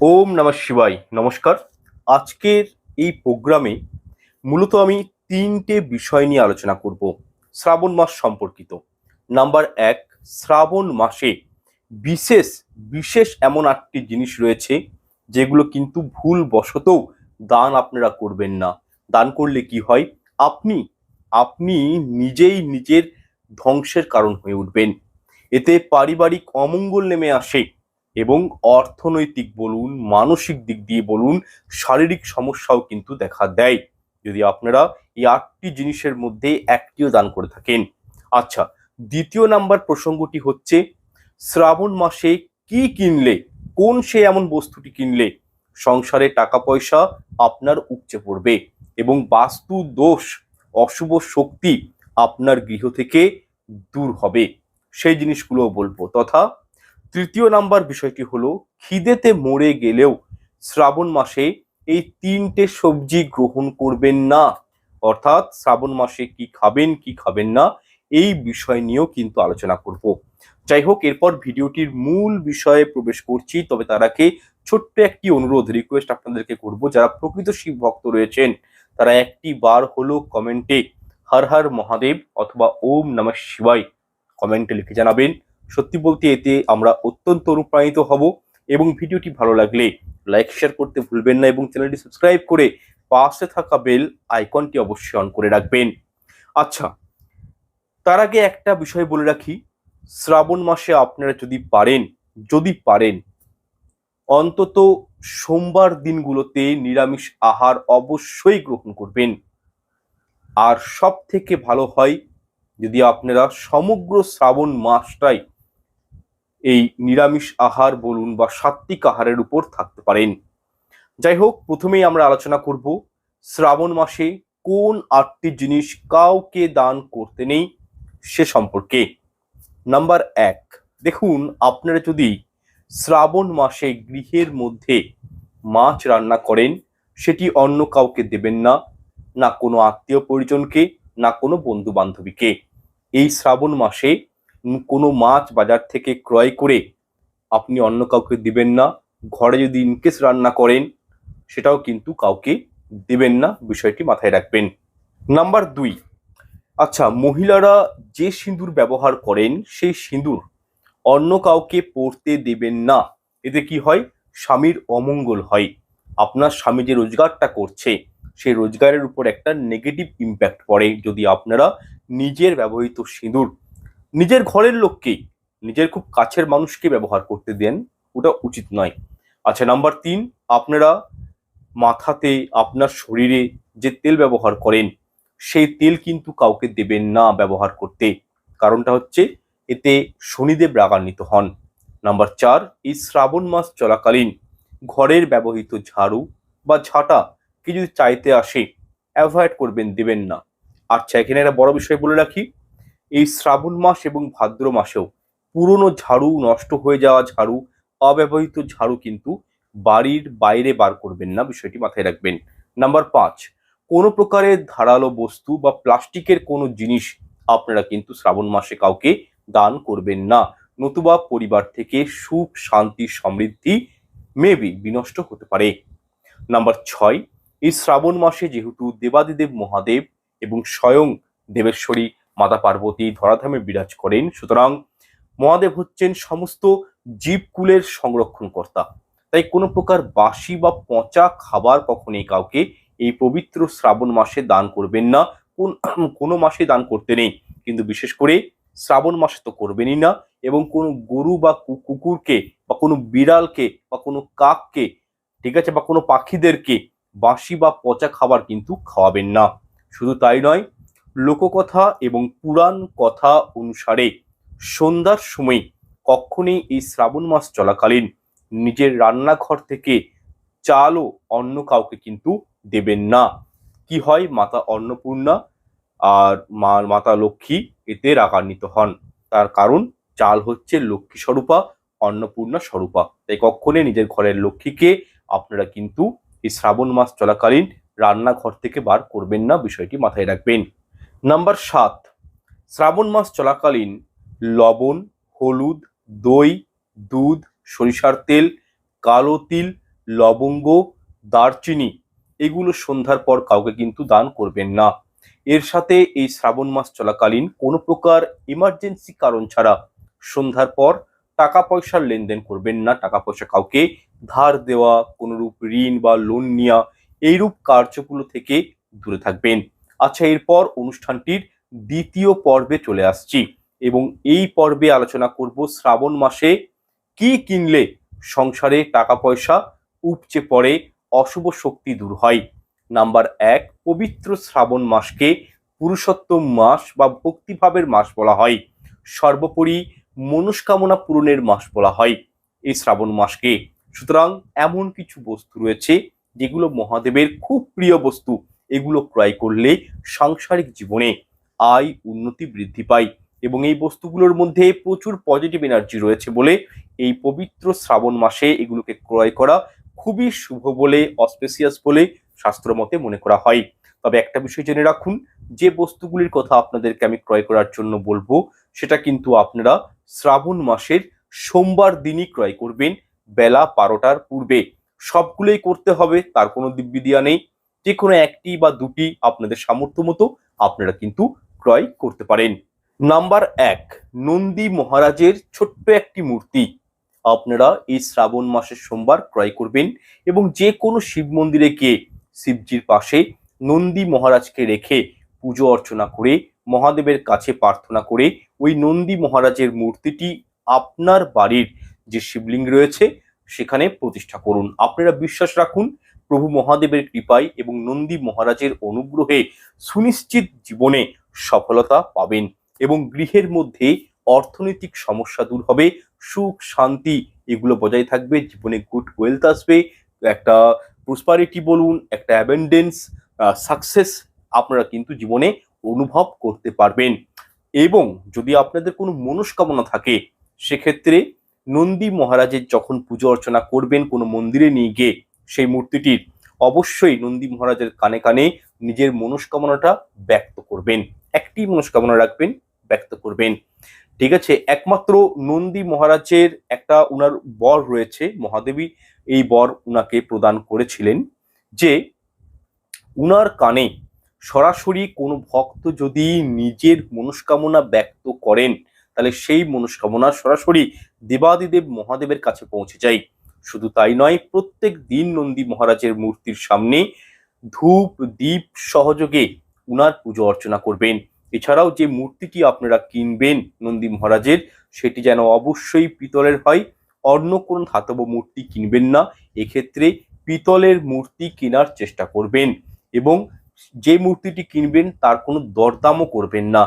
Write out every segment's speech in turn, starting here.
ওম নমঃ শিবাই নমস্কার। আজকের এই প্রোগ্রামে মূলত আমি তিনটে বিষয় নিয়ে আলোচনা করব, শ্রাবণ মাস সম্পর্কিত। নাম্বার এক, শ্রাবণ মাসে বিশেষ বিশেষ এমন আটটি জিনিস রয়েছে, যেগুলো কিন্তু ভুল বশতও দান আপনারা করবেন না। দান করলে কি হয়? আপনি আপনি নিজেই নিজের ধ্বংসের কারণ হয়ে উঠবেন। এতে পারিবারিক অমঙ্গল নেমে আসে। এবং অর্থনৈতিক বলুন, মানসিক দিক দিয়ে বলুন, শারীরিক সমস্যাও কিন্তু দেখা দেয়। যদি আপনারা এই আটটি জিনিসের মধ্যে একটিও দান করে থাকেন। আচ্ছা দ্বিতীয় নাম্বার প্রসঙ্গটি হচ্ছে, শ্রাবণ মাসে কি কিনলে, কোন সে এমন বস্তুটি কিনলে, সংসারে টাকা পয়সা আপনার উপচে পড়বে এবং বাস্তু দোষ, অশুভ শক্তি আপনার গৃহ থেকে দূর হবে। সেই জিনিসগুলো বলব। তথা তৃতীয় নাম্বার বিষয়টি হলো, খিদেতে মরে গেলেও শ্রাবণ মাসে এই তিনটে সবজি গ্রহণ করবেন না। অর্থাৎ শ্রাবণ মাসে কি খাবেন কি খাবেন না, এই বিষয় নিয়েও কিন্তু আলোচনা করব। যাই হোক, এরপর ভিডিওটির মূল বিষয়ে প্রবেশ করছি। তবে তার আগে ছোট্ট একটি অনুরোধ রিকোয়েস্ট আপনাদেরকে করব। যারা প্রকৃত শিব ভক্ত রয়েছেন, তারা একটি বার হলো কমেন্টে হর হর মহাদেব অথবা ওম নমঃ শিবাই কমেন্টে লিখে জানাবেন। সত্যি বলতে এতে আমরা অত্যন্ত অনুপ্রাণিত হব এবং ভিডিওটি ভালো লাগলে লাইক শেয়ার করতে ভুলবেন না এবং চ্যানেলটি সাবস্ক্রাইব করে পাশে থাকা বেল আইকনটি অবশ্যই অন করে রাখবেন। আচ্ছা তার আগে একটা বিষয় বলে রাখি, শ্রাবণ মাসে আপনারা যদি পারেন যদি পারেন, অন্তত সোমবার দিনগুলোতে নিরামিষ আহার অবশ্যই গ্রহণ করবেন। আর সব থেকে ভালো হয় যদি আপনারা সমগ্র শ্রাবণ মাসটাই এই নিরামিষ আহার বলুন বা সাত্বিক আহারের উপর থাকতে পারেন। যাই হোক, প্রথমেই আমরা আলোচনা করব শ্রাবণ মাসে কোন আটটি জিনিস কাউকে দান করতে নেই সে সম্পর্কে। নাম্বার এক, দেখুন, আপনারা যদি শ্রাবণ মাসে গৃহের মধ্যে মাছ রান্না করেন, সেটি অন্য কাউকে দেবেন না না কোনো আত্মীয় পরিজনকে, না কোনো বন্ধু বান্ধবীকে এই শ্রাবণ মাসে কোনো মাছ বাজার থেকে ক্রয় করে আপনি অন্য কাউকে দিবেন না, ঘরে যদি ইনকেস রান্না করেন, সেটাও কিন্তু কাউকে দিবেন না, বিষয়টি মাথায় রাখবেন। নাম্বার দুই আচ্ছা মহিলারা যে সিঁদুর ব্যবহার করেন, সেই সিঁদুর অন্য কাউকে পরতে দেবেন না। এতে কি হয়? স্বামীর অমঙ্গল হয়। আপনার স্বামী যে রোজগারটা করছে, সেই রোজগারের উপর একটা নেগেটিভ ইম্প্যাক্ট পড়ে। যদি আপনারা নিজের ব্যবহৃত সিঁদুর নিজের ঘরের লোককে নিজের খুব কাছের মানুষকে ব্যবহার করতে দেন, ওটা উচিত নয়। আচ্ছা নাম্বার তিন, আপনারা মাথাতে আপনার শরীরে যে তেল ব্যবহার করেন, সেই তেল কিন্তু কাউকে দেবেন না ব্যবহার করতে। কারণটা হচ্ছে, এতে শনিদেব রাগান্বিত হন। নাম্বার চার, এই শ্রাবণ মাস চলাকালীন ঘরের ব্যবহৃত ঝাড়ু বা ঝাঁটা কি যদি চাইতে আসে, অ্যাভয়েড করবেন, দেবেন না। আচ্ছা এখানে একটা বড় বিষয় বলে রাখি এই শ্রাবণ মাস এবং ভাদ্র মাসেও পুরনো ঝাড়ু নষ্ট হয়ে যাওয়া ঝাড়ু, অব্যবহৃত ঝাড়ু কিন্তু বাড়ির বাইরে বার করবেন না, বিষয়টি মাথায় রাখবেন। নাম্বার পাঁচ, কোনো প্রকারের ধারালো বস্তু বা প্লাস্টিকের কোনো জিনিস আপনারা কিন্তু শ্রাবণ মাসে কাউকে দান করবেন না। নতুবা পরিবার থেকে সুখ, শান্তি, সমৃদ্ধি মেবি বিনষ্ট হতে পারে। নাম্বার ছয়, এই শ্রাবণ মাসে যেহেতু দেবাদিদেব মহাদেব এবং স্বয়ং দেবেশ্বরী মাতা পার্বতী ধরাধামে বিরাজ করেন। সুতরাং মহাদেব হচ্ছেন সমস্ত জীবকুলের সংরক্ষণকর্তা তাই কোনো প্রকার বাসি বা পচা খাবার কখনোই কাউকে এই পবিত্র শ্রাবণ মাসে দান করবেন না। কোন, কোনো মাসে দান করতে নেই। কিন্তু বিশেষ করে শ্রাবণ মাসে তো করবেনই না এবং কোনো গরু বা কুকুরকে বা কোনো বিড়ালকে বা কোনো কাককে, ঠিক আছে, বা কোনো পাখিদেরকে বাসি বা পচা খাবার কিন্তু খাওয়াবেন না। শুধু তাই নয় লোককথা এবং পুরাণ কথা অনুসারে সন্ধ্যার সময় কখনই এই শ্রাবণ মাস চলাকালীন নিজের রান্নাঘর থেকে চালও অন্য কাউকে কিন্তু দেবেন না। কি হয়, মাতা অন্নপূর্ণা আর মা মাতা লক্ষ্মী এতে রাগান্বিত হন। তার কারণ, চাল হচ্ছে লক্ষ্মী স্বরূপা, অন্নপূর্ণা স্বরূপা। তাই কখনোই নিজের ঘরের লক্ষ্মীকে আপনারা কিন্তু এই শ্রাবণ মাস চলাকালীন রান্নাঘর থেকে বার করবেন না, বিষয়টি মাথায় রাখবেন। নাম্বার সাত, শ্রাবণ মাস চলাকালীন লবণ, হলুদ, দই, দুধ, সরিষার তেল, কালো তিল, লবঙ্গ, দারচিনি এগুলো সন্ধ্যার পর কাউকে কিন্তু দান করবেন না। এর সাথে এই শ্রাবণ মাস চলাকালীন কোনো প্রকার ইমার্জেন্সি কারণ ছাড়া সন্ধ্যার পর টাকা পয়সার লেনদেন করবেন না। টাকা পয়সা কাউকে ধার দেওয়া, কোনোরূপ ঋণ বা লোন নেওয়া, এইরূপ কার্যগুলো থেকে দূরে থাকবেন। আচ্ছা এরপর অনুষ্ঠানটির দ্বিতীয় পর্বে চলে আসছি এবং এই পর্বে আলোচনা করব শ্রাবণ মাসে কি কিনলে সংসারে টাকা পয়সা উপচে পড়ে, অশুভ শক্তি দূর হয়। নাম্বার এক, পবিত্র শ্রাবণ মাসকে পুরুষোত্তম মাস বা ভক্তিভাবের মাস বলা হয়। সর্বোপরি মনস্কামনা পূরণের মাস বলা হয় এই শ্রাবণ মাসকে। সুতরাং এমন কিছু বস্তু রয়েছে যেগুলো মহাদেবের খুব প্রিয় বস্তু। এগুলো ক্রয় করলে সাংসারিক জীবনে আয় উন্নতি বৃদ্ধি পায় এবং এই বস্তুগুলোর মধ্যে প্রচুর পজিটিভ এনার্জি রয়েছে বলে এই পবিত্র শ্রাবণ মাসে এগুলোকে ক্রয় করা খুবই শুভ বলে অস্পেসিয়াস বলে শাস্ত্র মতে মনে করা হয়। তবে একটা বিষয় জেনে রাখুন, যে বস্তুগুলির কথা আপনাদেরকে আমি ক্রয় করার জন্য বলব, সেটা কিন্তু আপনারা শ্রাবণ মাসের সোমবার দিনই ক্রয় করবেন, বেলা বারোটার পূর্বে। সবগুলোই করতে হবে, তার কোনো দিব্যিদিয়া নেই। যে কোনো একটি বা দুটি আপনাদের সামর্থ্য মতো আপনারা কিন্তু ক্রয় করতে পারেন। নাম্বার এক, নন্দী মহারাজের ছোট্ট একটি মূর্তি। আপনারা এই শ্রাবণ মাসের সোমবার ক্রয় করবেন এবং যে কোনো শিব মন্দিরে গিয়ে শিবজির পাশে নন্দী মহারাজকে রেখে পুজো অর্চনা করে, মহাদেবের কাছে প্রার্থনা করে ওই নন্দী মহারাজের মূর্তিটি আপনার বাড়ির যে শিবলিঙ্গ রয়েছে, সেখানে প্রতিষ্ঠা করুন। আপনারা বিশ্বাস রাখুন প্রভু মহাদেবের কৃপায় এবং নন্দী মহারাজের অনুগ্রহে সুনিশ্চিত জীবনে সফলতা পাবেন এবং গৃহের মধ্যে অর্থনৈতিক সমস্যা দূর হবে, সুখ, শান্তি এগুলো বজায় থাকবে, জীবনে গুড ওয়েলথ আসবে, একটা প্রসপারিটি বলুন, একটা অ্যাবেন্ডেন্স সাকসেস আপনারা কিন্তু জীবনে অনুভব করতে পারবেন। এবং যদি আপনাদের কোনো মনস্কামনা থাকে, সেক্ষেত্রে নন্দী মহারাজের যখন পুজো অর্চনা করবেন কোনো মন্দিরে নিয়ে গিয়ে সেই মূর্তিটির অবশ্যই নন্দী মহারাজের কানে কানে নিজের মনস্কামনাটা ব্যক্ত করবেন। একটি মনস্কামনা রাখবেন, ব্যক্ত করবেন। ঠিক আছে, একমাত্র নন্দী মহারাজের একটা উনার বর রয়েছে, মহাদেবী। এই বর উনাকে প্রদান করেছিলেন যে উনার কানে সরাসরি কোনো ভক্ত যদি নিজের মনস্কামনা ব্যক্ত করেন, তাহলে সেই মনস্কামনা সরাসরি দেবাদিদেব মহাদেবের কাছে পৌঁছে যায়। শুধু তাই নয়, প্রত্যেক দিন নন্দী মহারাজের মূর্তির সামনে ধূপ দ্বীপ সহযোগে উনার পুজো অর্চনা করবেন। এছাড়াও যে মূর্তিটি আপনারা কিনবেন নন্দী মহারাজের, সেটি যেন অবশ্যই পিতলের হয়। অন্য কোনো ধাতব মূর্তি কিনবেন না, এক্ষেত্রে পিতলের মূর্তি কেনার চেষ্টা করবেন এবং যে মূর্তিটি কিনবেন তার কোনো দরদামও করবেন না।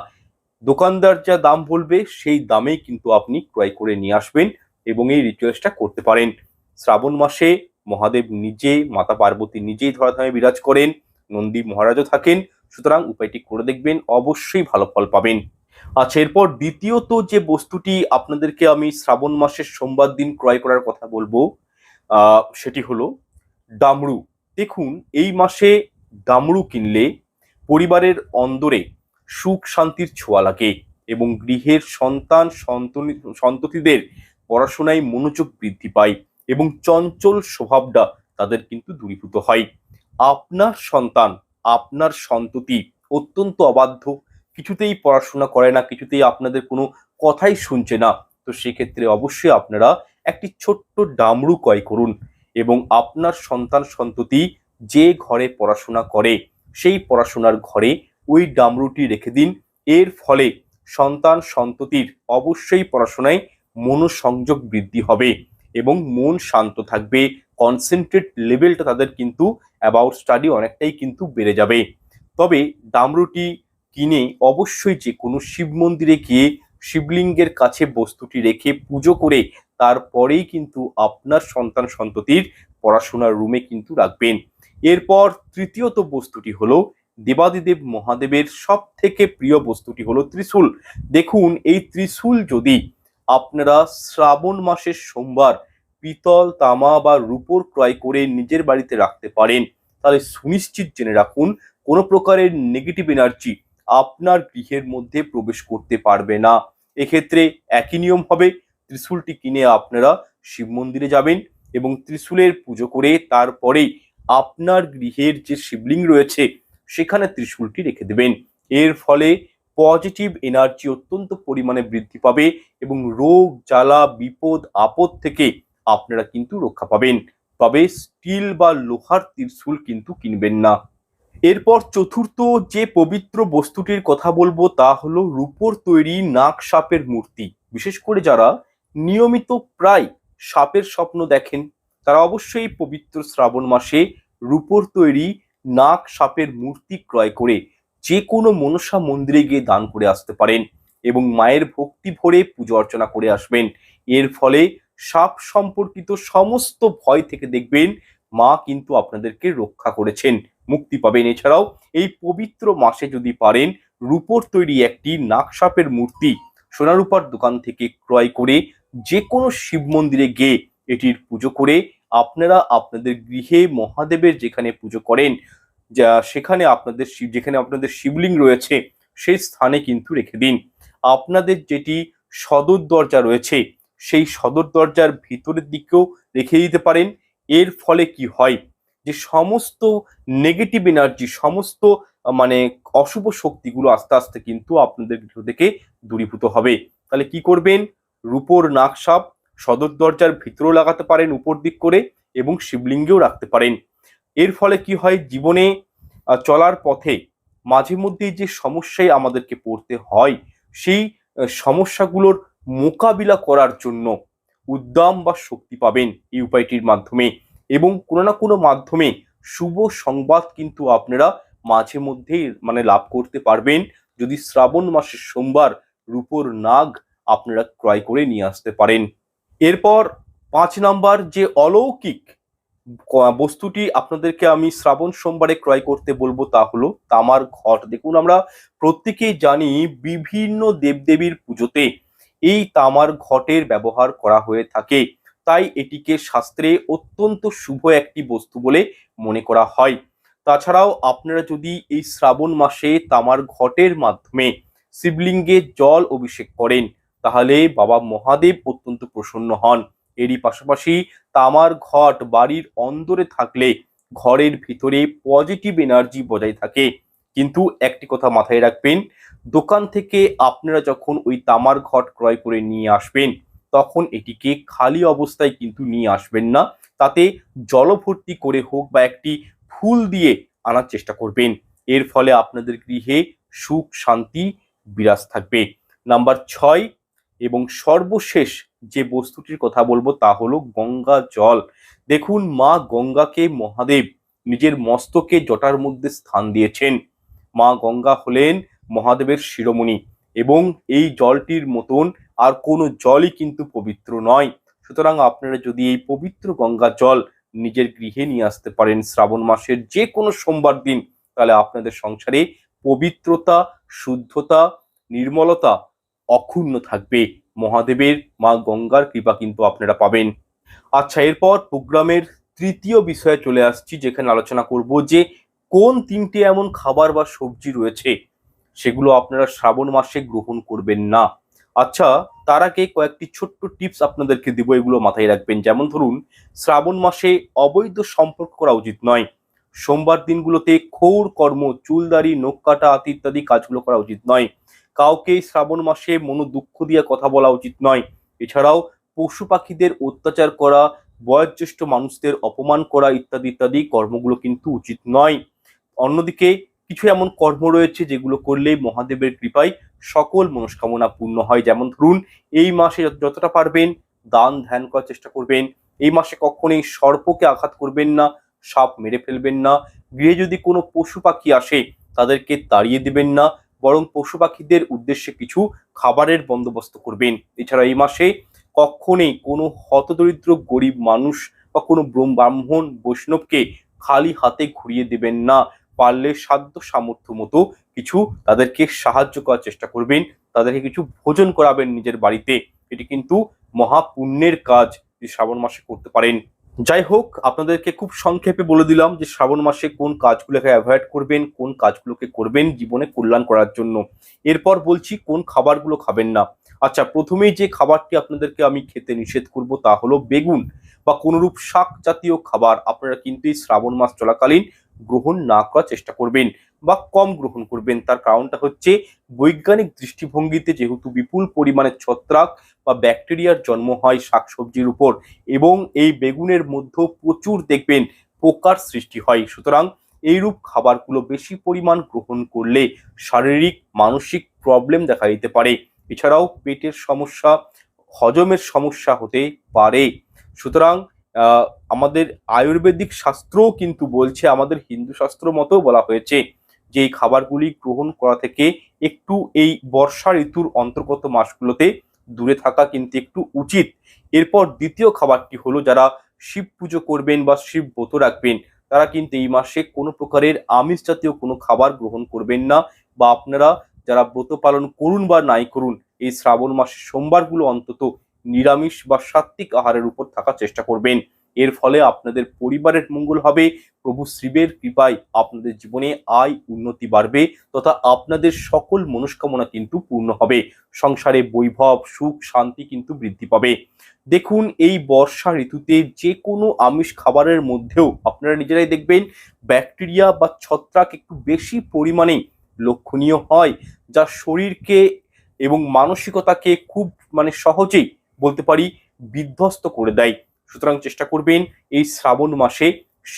দোকানদার যা দাম বলবে, সেই দামেই কিন্তু আপনি ক্রয় করে নিয়ে আসবেন এবং এই রিচুয়ালসটা করতে পারেন। শ্রাবণ মাসে মহাদেব নিজে মাতা পার্বতী নিজেই ধরাধামে বিরাজ করেন নন্দী মহারাজও থাকেন, সুতরাং উপায়টি করে দেখবেন, অবশ্যই ভালো ফল পাবেন। আচ্ছা এরপর দ্বিতীয়ত যে বস্তুটি আপনাদেরকে আমি শ্রাবণ মাসের সোমবার দিন ক্রয় করার কথা বলব সেটি হলো ডামরু। দেখুন, এই মাসে ডামরু কিনলে পরিবারের অন্দরে সুখ শান্তির ছোঁয়া লাগে এবং গৃহের সন্তনি, সন্ততিদের পড়াশোনায় মনোযোগ বৃদ্ধি পায়। এবং চঞ্চল স্বভাবটা তাদের কিন্তু দূরীভূত হয়। আপনার সন্তান, আপনার সন্ততি অত্যন্ত অবাধ্য, কিছুতেই পড়াশোনা করে না, কিছুতেই আপনাদের কোনো কথাই শুনছে না। তো সেক্ষেত্রে অবশ্যই আপনারা একটি ছোট্ট ডামরু ক্রয় করুন এবং আপনার সন্তান, সন্ততি যে ঘরে পড়াশোনা করে, সেই পড়াশোনার ঘরে ওই ডামরুটি রেখে দিন। এর ফলে সন্তান, সন্ততির অবশ্যই পড়াশোনায় মনোসংযোগ বৃদ্ধি হবে। এবং মন শান্ত থাকবে। কনসেন্ট্রেট লেভেলটা তাদের কিন্তু অ্যাবাউট স্টাডি অনেকটাই কিন্তু বেড়ে যাবে। তবে ডামরুটি কিনে অবশ্যই যে কোনো শিব মন্দিরে গিয়ে শিবলিঙ্গের কাছে বস্তুটি রেখে পুজো করে তারপরেই কিন্তু আপনার সন্তান সন্ততির পড়াশোনার রুমে কিন্তু রাখবেন। এরপর তৃতীয়ত বস্তুটি হলো দেবাদিদেব মহাদেবের সব থেকে প্রিয় বস্তুটি হলো ত্রিশূল। দেখুন, এই ত্রিশূল যদি আপনারা শ্রাবণ মাসের সোমবার পিতল, তামা বা রূপোর ক্রয় করে নিজের বাড়িতে রাখতে পারেন। তাহলে সুনিশ্চিত জেনে রাখুন, কোনো প্রকারের নেগেটিভ এনার্জি আপনার গৃহের মধ্যে প্রবেশ করতে পারবে না। এক্ষেত্রে একই নিয়ম হবে, ত্রিশূলটি কিনে আপনারা শিব মন্দিরে যাবেন এবং ত্রিশূলের পুজো করে তারপরেই আপনার গৃহের যে শিবলিঙ্গ রয়েছে, সেখানে ত্রিশূলটি রেখে দেবেন। এর ফলে পজিটিভ এনার্জি অত্যন্ত পরিমাণে বৃদ্ধি পাবে এবং রোগ, জ্বালা, বিপদ, আপদ থেকে আপনারা কিন্তু রক্ষা পাবেন। তবে স্টিল বা লোহার ত্রিশূল কিন্তু কিনবেন না। এরপর চতুর্থ যে পবিত্র বস্তুটির কথা বলব তা হলো রূপোর তৈরি নাক সাপের মূর্তি। বিশেষ করে যারা নিয়মিত প্রায় সাপের স্বপ্ন দেখেন, তারা অবশ্যই পবিত্র শ্রাবণ মাসে রূপোর তৈরি নাক সাপের মূর্তি ক্রয় করে যে কোনো মনসা মন্দিরে গিয়ে দান করে আসতে পারেন এবং মায়ের ভক্তি ভরে পুজো অর্চনা করে আসবেন। এর ফলে সাপ সম্পর্কিত সমস্ত ভয় থেকে দেখবেন, মা কিন্তু আপনাদেরকে রক্ষা করেছেন, মুক্তি পাবেন। এছাড়াও এই পবিত্র মাসে যদি পারেন, রূপোর তৈরি একটি নাকসাপের মূর্তি সোনারূপার দোকান থেকে ক্রয় করে যে কোনো শিব মন্দিরে গিয়ে এটির পুজো করে আপনারা আপনাদের গৃহে মহাদেবের যেখানে পুজো করেন যা সেখানে আপনাদের যেখানে আপনাদের শিবলিঙ্গ রয়েছে, সেই স্থানে কিন্তু রেখে দিন। আপনাদের যেটি সদর দরজা রয়েছে, সেই সদর দরজার ভিতরের দিকেও রেখে দিতে পারেন। এর ফলে কি হয় যে সমস্ত নেগেটিভ এনার্জি সমস্ত মানে অশুভ শক্তিগুলো আস্তে আস্তে কিন্তু আপনাদের গৃহ থেকে দূরীভূত হবে। তাহলে কি করবেন? রূপোর নাকসাপ সদর দরজার ভিতরেও লাগাতে পারেন, উপর দিক করে, এবং শিবলিঙ্গেও রাখতে পারেন। এর ফলে কি হয়? জীবনে চলার পথে মাঝে মধ্যে যে সমস্যায় আমাদেরকে পড়তে হয়, সেই সমস্যাগুলোর মোকাবিলা করার জন্য উদ্যম বা শক্তি পাবেন এই উপায়টির মাধ্যমে। এবং কোনো না কোনো মাধ্যমে শুভ সংবাদ কিন্তু আপনারা মাঝে মধ্যেই মানে লাভ করতে পারবেন। যদি শ্রাবণ মাসের সোমবার রূপোর নাগ আপনারা ক্রয় করে নিয়ে আসতে পারেন। এরপর পাঁচ নাম্বার যে অলৌকিক বস্তুটি আপনাদেরকে আমি শ্রাবণ সোমবারে ক্রয় করতে বলব তা হলো তামার ঘট। দেখুন, আমরা প্রত্যেকেই জানি বিভিন্ন দেবদেবীর পুজোতে এই তামার ঘটের ব্যবহার করা হয়ে থাকে। তাই এটিকে শাস্ত্রে অত্যন্ত শুভ একটি বস্তু বলে মনে করা হয়। তাছাড়াও আপনারা যদি এই শ্রাবণ মাসে তামার ঘটের মাধ্যমে শিবলিঙ্গে জল অভিষেক করেন, তাহলে বাবা মহাদেব অত্যন্ত প্রসন্ন হন। এরই পাশাপাশি তামার ঘট বাড়ির অন্দরে থাকলে ঘরের ভিতরে পজিটিভ এনার্জি বজায় থাকে। কিন্তু একটি কথা মাথায় রাখবেন, দোকান থেকে আপনারা যখন ওই তামার ঘট ক্রয় করে নিয়ে আসবেন, তখন এটিকে খালি অবস্থায় কিন্তু নিয়ে আসবেন না। তাতে জলভর্তি করে হোক বা একটি ফুল দিয়ে আনার চেষ্টা করবেন। এর ফলে আপনাদের গৃহে সুখ, শান্তি বিরাজ থাকবে। নাম্বার ছয় এবং সর্বশেষ যে বস্তুটির কথা বলব তা হলো গঙ্গা জল। দেখুন মা গঙ্গাকে মহাদেব নিজের মস্তকে জটার মধ্যে স্থান দিয়েছেন। মা গঙ্গা হলেন মহাদেবের শিরোমণি এবং এই জলটির মতন আর কোনো জলই কিন্তু পবিত্র নয়। সুতরাং আপনারা যদি এই পবিত্র গঙ্গা জল নিজের গৃহে নিয়ে আসতে পারেন শ্রাবণ মাসের যে কোনো সোমবার দিন, তাহলে আপনাদের সংসারে পবিত্রতা, শুদ্ধতা, নির্মলতা অক্ষুণ্ণ থাকবে। মহাদেবের মা গঙ্গার কৃপা কিন্তু আপনারা পাবেন। আচ্ছা এরপর প্রোগ্রামের তৃতীয় বিষয়ে চলে আসছি, যেখানে আলোচনা করব যে কোন তিনটে এমন খাবার বা সবজি রয়েছে, সেগুলো আপনারা শ্রাবণ মাসে গ্রহণ করবেন না। আচ্ছা তার আগে কয়েকটি ছোট্ট টিপস আপনাদেরকে দিব, এগুলো মাথায় রাখবেন। যেমন ধরুন, শ্রাবণ মাসে অবৈধ সম্পর্ক করা উচিত নয়। সোমবার দিনগুলোতে খৌর, কর্ম চুলদারি নখ কাটা ইত্যাদি কাজগুলো করা উচিত নয়। কাউকে শ্রাবণ মাসে মনো দুঃখ দিয়ে কথা বলা উচিত নয়। এছাড়াও পশু পাখিদের অত্যাচার করা, বয়োজ্যেষ্ঠ মানুষদের অপমান করা ইত্যাদি ইত্যাদি কর্মগুলো কিন্তু উচিত নয়। অন্যদিকে কিছু এমন কর্ম রয়েছে যেগুলো করলে মহাদেবের কৃপায় সকল মনস্কামনা পূর্ণ হয়। যেমন ধরুন, এই মাসে যতটা পারবেন দান ধ্যান করার চেষ্টা করবেন। এই মাসে কখনোই সর্পকে আঘাত করবেন না, সাপ মেরে ফেলবেন না। গৃহে যদি কোনো পশু পাখি আসে, তাদেরকে তাড়িয়ে দিবেন না। বরং পশু পাখিদের উদ্দেশ্যে কিছু খাবারের বন্দোবস্ত করবেন। এছাড়া এই মাসে কখনোই কোনো হতদরিদ্র গরিব মানুষ বা কোনো ব্রহ্ম- ব্রাহ্মণ বৈষ্ণবকে খালি হাতে ঘুরিয়ে দেবেন না। পারলে সাধ্য সামর্থ্য মতো কিছু তাদেরকে সাহায্য করার চেষ্টা করবেন। তাদেরকে কিছু ভোজন করাবেন নিজের বাড়িতে। এটি কিন্তু মহাপুণ্যের কাজ। শ্রাবণ মাসে করতে পারেন। যাই হোক আপনাদেরকে খুব সংক্ষেপে বলে দিলাম যে শ্রাবণ মাসে কোন কাজগুলোকে অ্যাভয়েড করবেন, কোন কাজগুলোকে করবেন জীবনে কল্যাণ করার জন্য। এরপর বলছি কোন খাবারগুলো খাবেন না। আচ্ছা প্রথমেই যে খাবারটি আপনাদেরকে আমি খেতে নিষেধ করব তা হলো বেগুন বা কোনোরূপ শাক জাতীয় খাবার। আপনারা কিন্তু এই শ্রাবণ মাস চলাকালীন গ্রহণ না করার চেষ্টা করবেন বা কম গ্রহণ করবেন। তার কারণটা হচ্ছে বৈজ্ঞানিক দৃষ্টিভঙ্গিতে যেহেতু বিপুল পরিমাণে ছত্রাক বা ব্যাকটেরিয়ার জন্ম হয় শাকসবজির উপর এবং এই বেগুনের মধ্যেও প্রচুর দেখবেন পোকার সৃষ্টি হয়। সুতরাং এইরূপ খাবারগুলো বেশি পরিমাণ গ্রহণ করলে শারীরিক, মানসিক প্রবলেম দেখা দিতে পারে। এছাড়াও পেটের সমস্যা, হজমের সমস্যা হতে পারে। সুতরাং আমাদের আয়ুর্বেদিক শাস্ত্রও কিন্তু বলছে, আমাদের হিন্দু শাস্ত্র মতো বলা হয়েছে যে এই খাবারগুলি গ্রহণ করা থেকে একটু এই বর্ষা ঋতুর অন্তর্গত মাসগুলোতে দূরে থাকা কিন্তু একটু উচিত। এরপর দ্বিতীয় খাবারটি হলো যারা শিব পুজো করবেন বা শিব ব্রত রাখবেন, তারা কিন্তু এই মাসে কোনো প্রকারের আমিষ জাতীয় কোনো খাবার গ্রহণ করবেন না বা আপনারা যারা ব্রত পালন করুন বা নাই করুন, এই শ্রাবণ মাসের সোমবারগুলো অন্তত নিরামিষ বা সাত্বিক আহারের উপর থাকার চেষ্টা করবেন। এর ফলে আপনাদের পরিবারের মঙ্গল হবে, প্রভু শিবের কৃপায় আপনাদের জীবনে আয় উন্নতি বাড়বে তথা আপনাদের সকল মনস্কামনা কিন্তু পূর্ণ হবে। সংসারে বৈভব, সুখ, শান্তি কিন্তু বৃদ্ধি পাবে। দেখুন, এই বর্ষা ঋতুতে যে কোনো আমিষ খাবারের মধ্যেও আপনারা নিজেরাই দেখবেন, ব্যাকটেরিয়া বা ছত্রাক একটু বেশি পরিমাণে লক্ষণীয় হয়, যা শরীরকে এবং মানসিকতাকে খুব মানে সহজেই বলতে পারি বিধ্বস্ত করে দেয়। সুতরাং চেষ্টা করবেন এই শ্রাবণ মাসে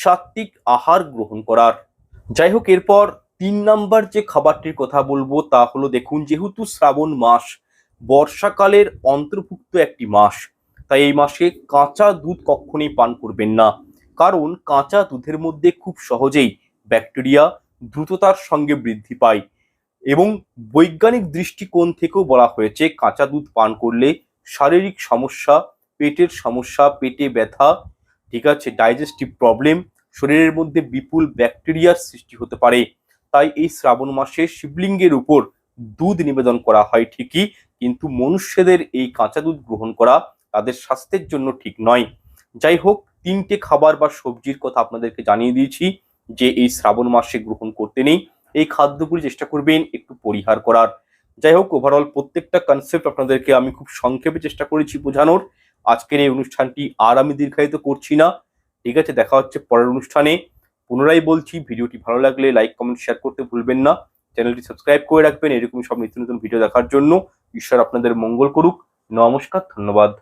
সাত্বিক আহার গ্রহণ করার। যাই হোক, এরপর তিন নাম্বার যে খাবারটির কথা বলব তা হলো দেখুন, যেহেতু শ্রাবণ মাস, বর্ষাকালের অন্তর্ভুক্ত একটি মাস, তাই এই মাসে কাঁচা দুধ কখনোই পান করবেন না। কারণ কাঁচা দুধের মধ্যে খুব সহজেই ব্যাকটেরিয়া দ্রুততার সঙ্গে বৃদ্ধি পায় এবং বৈজ্ঞানিক দৃষ্টিকোণ থেকেও বলা হয়েছে, কাঁচা দুধ পান করলে শারীরিক সমস্যা, পেটের সমস্যা, পেটে ব্যথা, ঠিক আছে ডাইজেস্টিভ প্রবলেম শরীরের মধ্যে বিপুল ব্যাকটেরিয়ার সৃষ্টি হতে পারে। তাই এই শ্রাবণ মাসে শিবলিঙ্গের উপর দুধ নিবেদন করা হয় ঠিকই, কিন্তু মনুষ্যদের এই কাঁচা দুধ গ্রহণ করা তাদের স্বাস্থ্যের জন্য ঠিক নয়। যাই হোক, তিনটে খাবার বা সবজির কথা আপনাদেরকে জানিয়ে দিয়েছি। যে এই শ্রাবণ মাসে গ্রহণ করতে নেই, এই খাদ্যগুলি চেষ্টা করবেন একটু পরিহার করার। যাই হোক ওভারঅল প্রত্যেকটা কনসেপ্ট আপনাদেরকে আমি খুব সংক্ষেপে চেষ্টা করেছি বোঝানোর। আজকের এই অনুষ্ঠানটি আর আমি দীর্ঘায়িত করছি না। ঠিক আছে, দেখা হচ্ছে পরের অনুষ্ঠানে। পুনরায় বলছি, ভিডিওটি ভালো লাগলে লাইক কমেন্ট শেয়ার করতে ভুলবেন না। চ্যানেলটি সাবস্ক্রাইব করে রাখবেন। এরকম সব নিত্য নতুন ভিডিও দেখার জন্য। ঈশ্বর আপনাদের মঙ্গল করুক। নমস্কার, ধন্যবাদ।